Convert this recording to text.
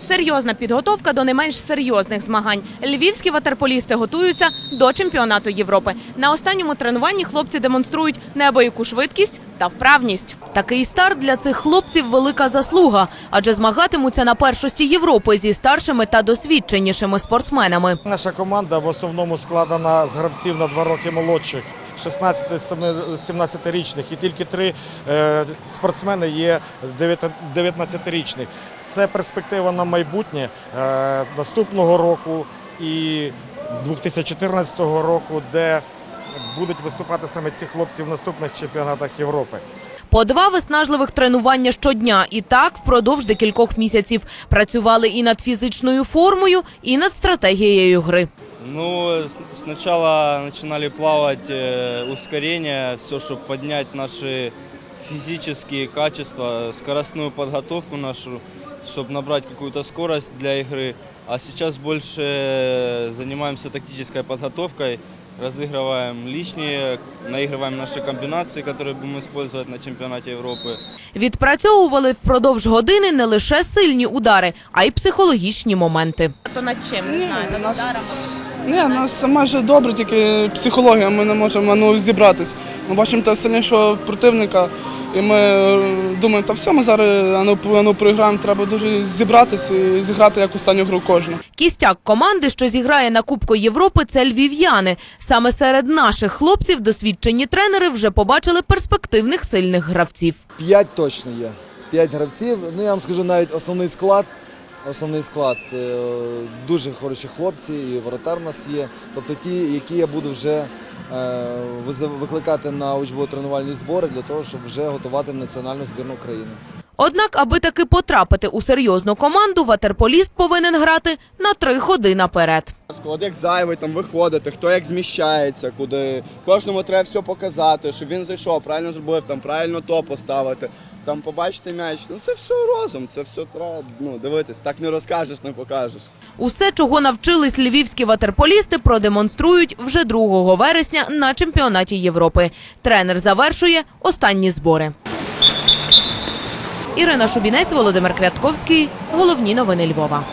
Серйозна підготовка до не менш серйозних змагань. Львівські ватерполісти готуються до чемпіонату Європи. На останньому тренуванні хлопці демонструють неабияку швидкість та вправність. Такий старт для цих хлопців велика заслуга, адже змагатимуться на першості Європи зі старшими та досвідченішими спортсменами. Наша команда в основному складена з гравців на два роки молодших. 16-17-річних і тільки три е, спортсмени є 19-річних. Це перспектива на майбутнє е, наступного року і 2014 року, де будуть виступати саме ці хлопці в наступних чемпіонатах Європи. По два виснажливих тренування щодня, і так впродовж декількох місяців працювали і над фізичною формою, і над стратегією гри. Ну, с- сначала начинали плавать э, ускорение, все, чтобы поднять наши физические качества, скоростную подготовку нашу, чтобы набрать какую-то скорость для игры. А сейчас больше э, занимаемся тактической подготовкой, разыгрываем лишние, наигрываем наши комбинации, которые будем использовать на чемпионате Европы. Відпрацьовували впродовж години не лише сильні удари, а й психологічні моменти. То над чим не знаю, у нас, ні, нас майже добре, тільки психологія, ми не можемо ну, зібратись. Ми бачимо того сильнішого противника, і ми е, думаємо, та все, ми зараз ану, ану проіграємо, треба дуже зібратись і зіграти як останню гру кожну. Кістяк команди, що зіграє на Кубку Європи, це львів'яни. Саме серед наших хлопців досвідчені тренери вже побачили перспективних сильних гравців. П'ять точно є. П'ять гравців. Ну я вам скажу навіть основний склад. Основний склад е, дуже хороші хлопці, і воротар у нас є. Тобто ті, які я буду вже е, викликати на учбово-тренувальні збори для того, щоб вже готувати національну збірну України. Однак, аби таки потрапити у серйозну команду, ватерполіст повинен грати на три ходи наперед. От як зайвий там виходити, хто як зміщається, куди. Кожному треба все показати, щоб він зайшов, правильно зробив, там правильно то поставити. Там побачити м'яч. Ну це все розум, це все треба ну, дивитись. Так не розкажеш, не покажеш. Усе, чого навчились львівські ватерполісти, продемонструють вже 2 вересня на чемпіонаті Європи. Тренер завершує останні збори. Ірина Шубінець, Володимир Квятковський. Головні новини Львова.